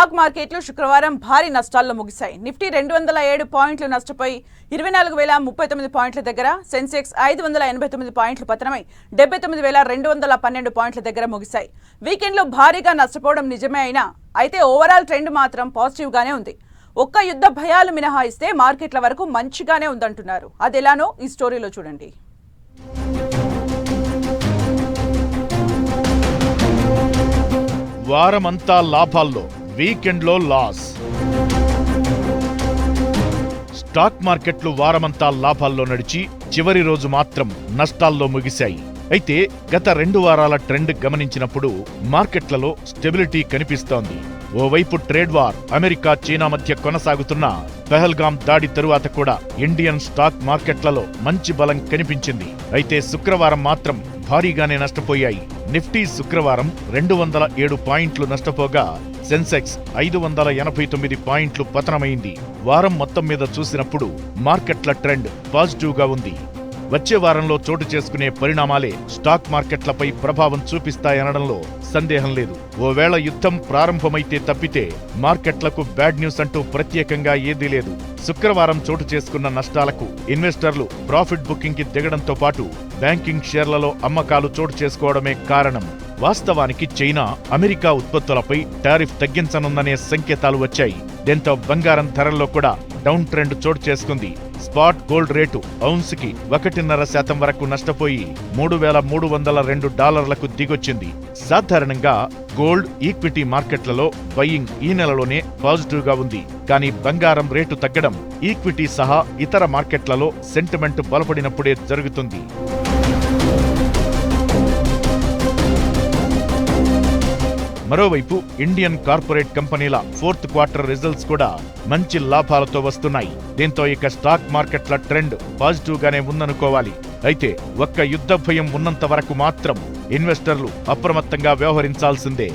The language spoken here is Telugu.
స్టాక్ మార్కెట్లు శుక్రవారం భారీ నష్టాల్లో ముగిశాయి. నిఫ్టీ రెండు వందల ఏడు పాయింట్లు నష్టపోయి ఇరవై నాలుగు వేల ముప్పై తొమ్మిది పాయింట్ల దగ్గర సెన్సెక్స్ ఐదు వందల ఎనభై తొమ్మిది పాయింట్లు పతనమై డెబ్బై తొమ్మిది వేల రెండు వందల పన్నెండు పాయింట్ల దగ్గర ముగిశాయి. వీకెండ్లో భారీగా నష్టపోవడం నిజమే అయినా అయితే ఓవరాల్ ట్రెండ్ మాత్రం పాజిటివ్గానే ఉంది. ఒక్క యుద్ధ భయాలు మినహాయిస్తే మార్కెట్ల వరకు మంచిగానే ఉందంటున్నారు. ఎలానో ఈ స్టోరీలో చూడండి. వారమంతా లాభాల్లో వీకెండ్లో లాస్. స్టాక్ మార్కెట్లు వారమంతా లాభాల్లో నడిచి చివరి రోజు మాత్రం నష్టాల్లో ముగిశాయి. అయితే గత రెండు వారాల ట్రెండ్ గమనించినప్పుడు మార్కెట్లలో స్టెబిలిటీ కనిపిస్తోంది. ఓవైపు ట్రేడ్ వార్ అమెరికా చైనా మధ్య కొనసాగుతున్న పెహల్గాం దాడి తరువాత కూడా ఇండియన్ స్టాక్ మార్కెట్లలో మంచి బలం కనిపించింది. అయితే శుక్రవారం మాత్రం భారీగానే నష్టపోయాయి. నిఫ్టీ శుక్రవారం రెండు వందల ఏడు పాయింట్లు నష్టపోగా సెన్సెక్స్ ఐదు వందల ఎనభై తొమ్మిది పాయింట్లు పతనమైంది. వారం మొత్తం మీద చూసినప్పుడు మార్కెట్ల ట్రెండ్ పాజిటివ్గా ఉంది. వచ్చే వారంలో చోటు చేసుకునే పరిణామాలే స్టాక్ మార్కెట్లపై ప్రభావం చూపిస్తాయనడంలో సందేహం లేదు. ఓవేళ యుద్ధం ప్రారంభమైతే తప్పితే మార్కెట్లకు బ్యాడ్ న్యూస్ అంటూ ప్రత్యేకంగా ఏదీ లేదు. శుక్రవారం చోటు చేసుకున్న నష్టాలకు ఇన్వెస్టర్లు ప్రాఫిట్ బుకింగ్కి దిగడంతో పాటు బ్యాంకింగ్ షేర్లలో అమ్మకాలు చోటు చేసుకోవడమే కారణం. వాస్తవానికి చైనా అమెరికా ఉత్పత్తులపై టారిఫ్ తగ్గించనుందనే సంకేతాలు వచ్చాయి. దీంతో బంగారం ధరల్లో కూడా డౌన్ ట్రెండ్ చోటు చేసుకుంది. స్పాట్ గోల్డ్ రేటు ఔన్స్కి ఒకటిన్నర శాతం వరకు నష్టపోయి మూడు వేల మూడు వందల రెండు డాలర్లకు దిగొచ్చింది. సాధారణంగా గోల్డ్ ఈక్విటీ మార్కెట్లలో బయ్యింగ్ ఈ నెలలోనే పాజిటివ్గా ఉంది. కానీ బంగారం రేటు తగ్గడం ఈక్విటీ సహా ఇతర మార్కెట్లలో సెంటిమెంట్ బలపడినప్పుడే జరుగుతుంది. మరోవైపు ఇండియన్ కార్పొరేట్ కంపెనీల ఫోర్త్ క్వార్టర్ రిజల్ట్స్ కూడా మంచి లాభాలతో వస్తున్నాయి. దీంతో ఇక స్టాక్ మార్కెట్ల ట్రెండ్ పాజిటివ్గానే ఉందనుకోవాలి. అయితే ఒక్క యుద్ధ భయం ఉన్నంత వరకు మాత్రం ఇన్వెస్టర్లు అప్రమత్తంగా వ్యవహరించాల్సిందే.